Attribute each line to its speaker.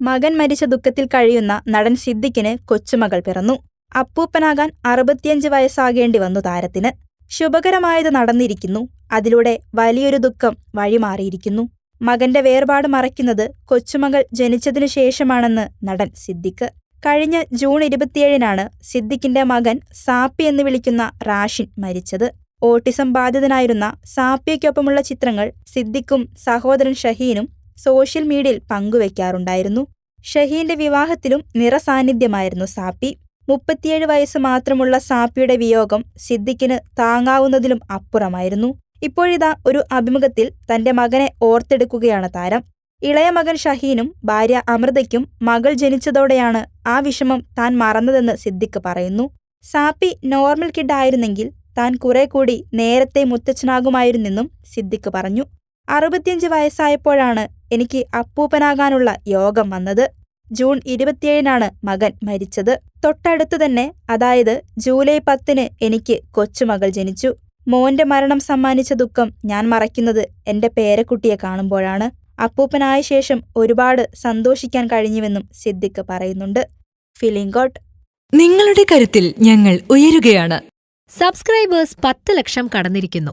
Speaker 1: മകൻ മരിച്ച ദുഃഖത്തിൽ കഴിയുന്ന നടൻ സിദ്ദിഖിന് കൊച്ചുമകൾ പിറന്നു. അപ്പൂപ്പനാകാൻ അറുപത്തിയഞ്ച് വയസ്സാകേണ്ടി വന്നു താരത്തിന്. ശുഭകരമായത് നടന്നിരിക്കുന്നു. അതിലൂടെ വലിയൊരു ദുഃഖം വഴിമാറിയിരിക്കുന്നു. മകന്റെ വേർപാട് മറയ്ക്കുന്നത് കൊച്ചുമകൾ ജനിച്ചതിനു ശേഷമാണെന്ന് നടൻ സിദ്ദിഖ്. കഴിഞ്ഞ ജൂൺ ഇരുപത്തിയേഴിനാണ് സിദ്ദിഖിന്റെ മകൻ സാപ്പി എന്ന് വിളിക്കുന്ന റാഷിൻ മരിച്ചത്. ഓട്ടിസം ബാധിതനായിരുന്ന സാപ്പിയയ്ക്കൊപ്പമുള്ള ചിത്രങ്ങൾ സിദ്ദിഖും സഹോദരൻ ഷഹീനും സോഷ്യൽ മീഡിയയിൽ പങ്കുവെക്കാറുണ്ടായിരുന്നു. ഷഹീന്റെ വിവാഹത്തിലും നിറസാന്നിധ്യമായിരുന്നു സാപ്പി. മുപ്പത്തിയേഴ് വയസ്സ് മാത്രമുള്ള സാപ്പിയുടെ വിയോഗം സിദ്ദിഖിന് താങ്ങാവുന്നതിലും അപ്പുറമായിരുന്നു. ഇപ്പോഴിതാ ഒരു അഭിമുഖത്തിൽ തന്റെ മകനെ ഓർത്തെടുക്കുകയാണ് താരം. ഇളയ മകൻ ഷഹീനും ഭാര്യ അമൃതയ്ക്കും മകൾ ജനിച്ചതോടെയാണ് ആ വിഷമം താൻ മറന്നതെന്ന് സിദ്ദിഖ് പറയുന്നു. സാപ്പി നോർമൽ കിഡ് ആയിരുന്നെങ്കിൽ താൻ കുറെ കൂടി നേരത്തെ മുത്തച്ഛനാകുമായിരുന്നെന്നും സിദ്ദിഖ് പറഞ്ഞു. അറുപത്തിയഞ്ച് വയസ്സായപ്പോഴാണ് എനിക്ക് അപ്പൂപ്പനാകാനുള്ള യോഗം വന്നത്. ജൂൺ ഇരുപത്തിയേഴിനാണ് മകൻ മരിച്ചത്. തൊട്ടടുത്തു തന്നെ അതായത് ജൂലൈ പത്തിന് എനിക്ക് കൊച്ചുമകൾ ജനിച്ചു. മോന്റെ മരണം സമ്മാനിച്ച ദുഃഖം ഞാൻ മറയ്ക്കുന്നത് എന്റെ പേരക്കുട്ടിയെ കാണുമ്പോഴാണ്. അപ്പൂപ്പനായ ശേഷം ഒരുപാട് സന്തോഷിക്കാൻ കഴിഞ്ഞുവെന്നും സിദ്ദിഖ് പറയുന്നുണ്ട്. ഫിലിംഗോട്ട്
Speaker 2: നിങ്ങളുടെ കരുത്തിൽ ഞങ്ങൾ ഉയരുകയാണ്.
Speaker 3: സബ്സ്ക്രൈബേഴ്സ് പത്ത് ലക്ഷം കടന്നിരിക്കുന്നു.